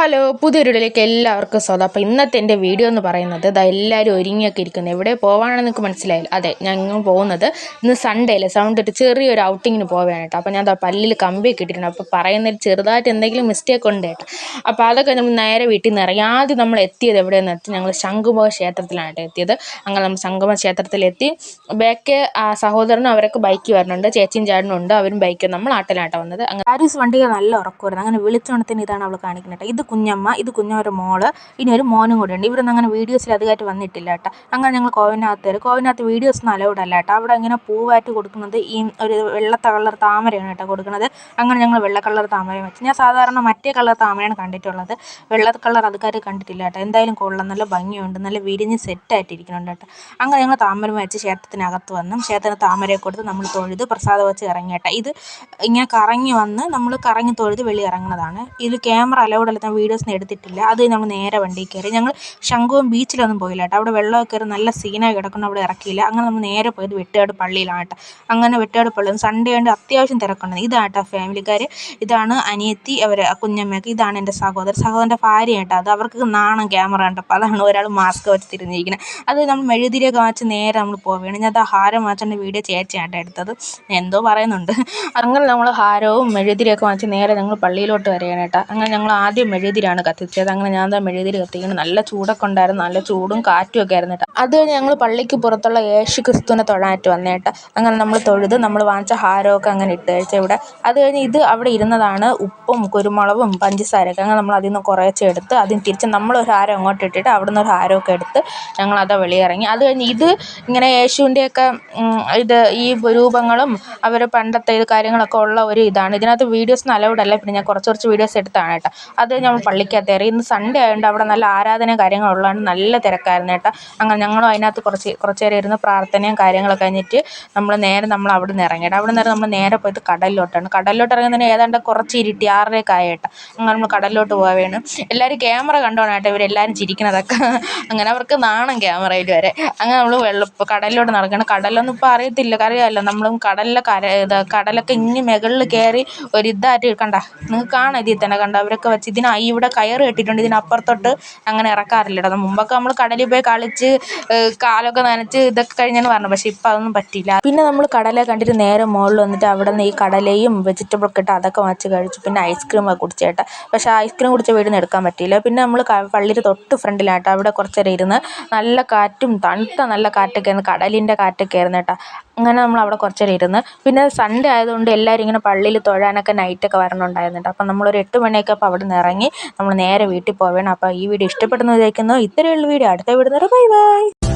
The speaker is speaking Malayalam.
ഹലോ പുതിയൊരു വീഡിയോയിലേക്ക് എല്ലാവർക്കും സ്വാഗതം. അപ്പോൾ ഇന്നത്തെ എന്റെ വീഡിയോ എന്ന് പറയുന്നത് ഇതാ എല്ലാവരും ഒരുങ്ങിയൊക്കെ ഇരിക്കുന്നത് എവിടെ പോകാനാണെന്ന് നിങ്ങൾക്ക് മനസ്സിലായില്ല. അതെ ഞങ്ങൾ പോകുന്നത് ഇന്ന് സൺഡേ അല്ലേ? സൗണ്ട് ചെറിയൊരു ഔട്ടിങ്ങിന് പോവുകയാണ് കേട്ടോ. അപ്പോൾ ഞാൻ ദാ പല്ലിൽ കമ്പിയൊക്കെ ഇട്ടിട്ടുണ്ട്. അപ്പോൾ പറയുന്നതിൽ ചെറുതായിട്ട് എന്തെങ്കിലും മിസ്റ്റേക്ക് ഉണ്ട് കേട്ടോ. അപ്പോൾ അതൊക്കെ നമ്മൾ നേരെ വീട്ടിൽ നിന്ന് ഇറങ്ങി ആദ്യം നമ്മൾ എത്തിയത് എവിടെയെന്ന് എത്തി ഞങ്ങൾ ശംഖുമുഖ ക്ഷേത്രത്തിലാണ് കേട്ടോ എത്തിയത്. അങ്ങനെ നമ്മൾ ശംഖുമുഖ ക്ഷേത്രത്തിലെത്തി ബാക്ക് ആ സഹോദരനും അവരൊക്കെ ബൈക്ക് വരുന്നുണ്ട് ചേച്ചിയും ചേട്ടനും ഉണ്ട്. അവരും ബൈക്ക് നമ്മൾ ആട്ടിലാട്ടോ വന്നത്. അങ്ങനെ ആരും വണ്ടിക്ക് നല്ല ഉറക്കമായിരുന്നു അങ്ങനെ വിളിച്ചോണത്തിന് ഇതാണ് അവൾ കാണിക്കുന്നത് ഇത് കുഞ്ഞമ്മ ഇത് കുഞ്ഞവരുടെ മോൾ ഇനി ഒരു മോനും കൂടെ ഉണ്ട്. ഇവരൊന്നും അങ്ങനെ വീഡിയോസിൽ അധികമായിട്ട് വന്നിട്ടില്ല കേട്ടോ അങ്ങനെ ഞങ്ങൾ കോവിനകത്ത് കയറി. കോവിനകത്ത് വീഡിയോസൊന്നും അലൗഡ് അല്ല കേട്ടോ അവിടെ ഇങ്ങനെ പൂവായിട്ട് കൊടുക്കുന്നത് ഈ ഒരു വെള്ള കളർ താമരയാണ് കേട്ടോ കൊടുക്കുന്നത്. അങ്ങനെ ഞങ്ങൾ വെള്ള കളർ താമരയും വെച്ച്. ഞാൻ സാധാരണ മറ്റേ കളർ താമരയാണ് കണ്ടിട്ടുള്ളത്. വെള്ള കളർ അതുകാർ കണ്ടിട്ടില്ല കേട്ടോ എന്തായാലും കൊള്ളാം. നല്ല ഭംഗിയുണ്ട്. നല്ല വിരിഞ്ഞ് സെറ്റായിട്ടിരിക്കുന്നുണ്ട് കേട്ടോ അങ്ങനെ ഞങ്ങൾ താമര വെച്ച് ക്ഷേത്രത്തിനകത്ത് വന്നു. ക്ഷേത്രത്തിന് താമരയെ കൊടുത്ത് നമ്മൾ തൊഴുത് പ്രസാദം വെച്ച് ഇറങ്ങി ഇത് ഇങ്ങനെ കറങ്ങി വന്ന് നമ്മൾ കറങ്ങി തൊഴുത് വെളി ഇറങ്ങുന്നതാണ്. ഇതിൽ ക്യാമറ അലൗഡ് അല്ല. വീഡിയോസൊന്നും എടുത്തിട്ടില്ല. അത് നമ്മൾ നേരെ വണ്ടിയിൽ കയറി. ഞങ്ങൾ ശംഖുവും ബീച്ചിലൊന്നും പോയില്ല കേട്ടോ. അവിടെ വെള്ളമൊക്കെ കയറി നല്ല സീനായി കിടക്കുന്നു. അവിടെ ഇറക്കിയില്ല. അങ്ങനെ നമ്മൾ നേരെ പോയത് വെട്ടുകാട് പള്ളിയിലാണ് കേട്ടോ. അങ്ങനെ വെട്ടുകാട് പള്ളി സൺഡേ ഉണ്ട് അത്യാവശ്യം തിരക്കുണ്ട്. ഇതാണ് കേട്ടോ ഫാമിലിക്കാർ ഇതാണ് അനിയത്തി അവർ കുഞ്ഞമ്മയൊക്കെ. ഇതാണ് എന്റെ സഹോദരൻ. സഹോദരന്റെ ഭാര്യ കേട്ടോ അത്. അവർക്ക് നാണം ക്യാമറ കണ്ടപ്പോൾ അതാണ് ഒരാൾ മാസ്ക് വെച്ച് തിരിഞ്ഞിരിക്കുന്നത്. അത് നമ്മൾ മെഴുതിരിയൊക്കെ വാച്ച് നേരെ നമ്മൾ പോവുകയാണ്. ഞാൻ അത് ഹാരം വാച്ചന്റെ വീഡിയോ ചേച്ചിയാണ് എടുത്തത്. എന്തോ പറയുന്നുണ്ട്. അങ്ങനെ നമ്മൾ ഹാരവും മെഴുതിരിയൊക്കെ വാങ്ങിച്ച് നേരെ ഞങ്ങൾ പള്ളിയിലോട്ട് വരികയാണ് കേട്ടോ. അങ്ങനെ ഞങ്ങൾ ആദ്യം മെഴുതിരിയാണ് കത്തിച്ചത്. അങ്ങനെ ഞാൻ എന്താ മെഴുകുതിരി കത്തിക്കുന്നത് നല്ല ചൂടൊക്കെ ഉണ്ടായിരുന്നു. നല്ല ചൂടും കാറ്റും ഒക്കെ ആയിരുന്നു കേട്ടോ. അത് കഴിഞ്ഞ് ഞങ്ങൾ പള്ളിക്ക് പുറത്തുള്ള യേശു ക്രിസ്തുവിനെ തൊഴാനായിട്ട് വന്നേ കേട്ടോ. അങ്ങനെ നമ്മൾ തൊഴുത് നമ്മൾ വാങ്ങിച്ച ഹാരമൊക്കെ അങ്ങനെ ഇട്ട് കഴിച്ച ഇവിടെ. അത് കഴിഞ്ഞ് ഇത് അവിടെ ഇരുന്നതാണ് ഉപ്പും കുരുമുളകും പഞ്ചസാരയൊക്കെ അങ്ങനെ നമ്മൾ അതിൽ നിന്ന് കുറേശ്ശെ എടുത്ത് അതിന് തിരിച്ച് നമ്മളൊരു ഹാരം അങ്ങോട്ട് ഇട്ടിട്ട് അവിടെ നിന്ന് ഒരു ഹാരമൊക്കെ എടുത്ത് ഞങ്ങൾ അത് വെളിയിറങ്ങി അത് കഴിഞ്ഞ് ഇത് ഇങ്ങനെ യേശുവിന്റെയൊക്കെ ഇത് ഈ രൂപങ്ങളും അവർ പണ്ടത്തെ ഇത് കാര്യങ്ങളൊക്കെ ഉള്ള ഒരു ഇതാണ്. ഇതിനകത്ത് വീഡിയോസ് അലൗഡ് അല്ല. പിന്നെ ഞാൻ കുറച്ച് കുറച്ച് വീഡിയോസ് എടുത്താണ് കേട്ടോ. അത് നമ്മൾ പള്ളിക്കകത്ത് കയറി. ഇന്ന് സൺഡേ ആയതുകൊണ്ട് അവിടെ നല്ല ആരാധന കാര്യങ്ങളും ഉള്ളതുകൊണ്ട് നല്ല തിരക്കായിരുന്നു കേട്ടോ. അങ്ങനെ ഞങ്ങളും അതിനകത്ത് കുറച്ച് കുറച്ച് നേരം ഇരുന്ന് പ്രാർത്ഥനയും കാര്യങ്ങളൊക്കെ കഴിഞ്ഞിട്ട് നമ്മൾ നേരെ നമ്മൾ അവിടെ നിന്ന് ഇറങ്ങി അവിടെ നിന്ന് നമ്മൾ നേരെ പോയത് കടലിലോട്ടാണ്. കടലിലോട്ട് ഇറങ്ങുന്നതിന് ഏതാണ്ട് കുറച്ച് ഇരുട്ടി ആറരയൊക്കെ ആയി കേട്ടോ. അങ്ങനെ നമ്മൾ കടലിലോട്ട് പോവുകയാണ് എല്ലാവരും ക്യാമറ കണ്ടോണം കേട്ടോ. ഇവരെല്ലാവരും ചിരിക്കുന്നതൊക്കെ അങ്ങനെ അവർക്ക് നാണം ക്യാമറയിൽ വരെ. അങ്ങനെ നമ്മൾ വെള്ളം കടലിലോട്ട് നടക്കുകയാണ് കടലൊന്നും ഇപ്പോൾ അറിയത്തില്ല. അറിയാമല്ലോ നമ്മളും കടലിലെ കര ഇത് കടലൊക്കെ ഇങ്ങനെ മുകളിൽ കയറി ഒരു ഇതായിട്ട് കണ്ട. നിങ്ങൾക്ക് കാണാം ഇതിൽ തന്നെ കണ്ട. അവരൊക്കെ വെച്ച് ഇതിന് ഇവിടെ കയറ് കെട്ടിയിട്ടുണ്ട്. ഇതിനപ്പുറത്തോട്ട് അങ്ങനെ ഇറക്കാറില്ല കേട്ടോ. മുമ്പൊക്കെ നമ്മൾ കടലിൽ പോയി കളിച്ച് കാലൊക്കെ നനച്ച് ഇതൊക്കെ കഴിഞ്ഞെന്ന് പറഞ്ഞു. പക്ഷെ ഇപ്പം അതൊന്നും പറ്റില്ല പിന്നെ നമ്മൾ കടലെ കണ്ടിട്ട് നേരെ മുകളിൽ വന്നിട്ട് അവിടെ നിന്ന് ഈ കടലയും വെജിറ്റബിളൊക്കെ ഇട്ട് അതൊക്കെ വച്ച് കഴിച്ചു. പിന്നെ ഐസ്ക്രീം ഒക്കെ കുടിച്ചു കേട്ടോ. പക്ഷേ ഐസ്ക്രീം കുടിച്ച വീട് എടുക്കാൻ പറ്റിയില്ല. പിന്നെ നമ്മൾ പള്ളിയുടെ തൊട്ട് ഫ്രണ്ടിലാട്ടോ അവിടെ കുറച്ച് നേരം ഇരുന്ന് നല്ല കാറ്റും തണുത്ത നല്ല കാറ്റൊക്കെ ആയിരുന്നു. കടലിന്റെ കാറ്റൊക്കെ ആയിരുന്നു കേട്ടോ. അങ്ങനെ നമ്മൾ അവിടെ കുറച്ച് നേരം ഇരുന്ന്. പിന്നെ സൺഡേ ആയതുകൊണ്ട് എല്ലാവരും ഇങ്ങനെ പള്ളിയിൽ തൊഴാനൊക്കെ നൈറ്റൊക്കെ വരണുണ്ടായിരുന്നു കേട്ടോ. അപ്പം നമ്മളൊരു എട്ട് മണിയൊക്കെ അപ്പോൾ അവിടെ നിന്ന് ഇറങ്ങി നമ്മൾ നേരെ വീട്ടിൽ പോവേണം. അപ്പോൾ ഈ വീഡിയോ ഇഷ്ടപ്പെടുന്നു വിചാരിക്കുന്നു. ഇത്രയേ ഉള്ളൂ വീഡിയോ. അടുത്ത വീഡിയോ ബൈ ബൈ.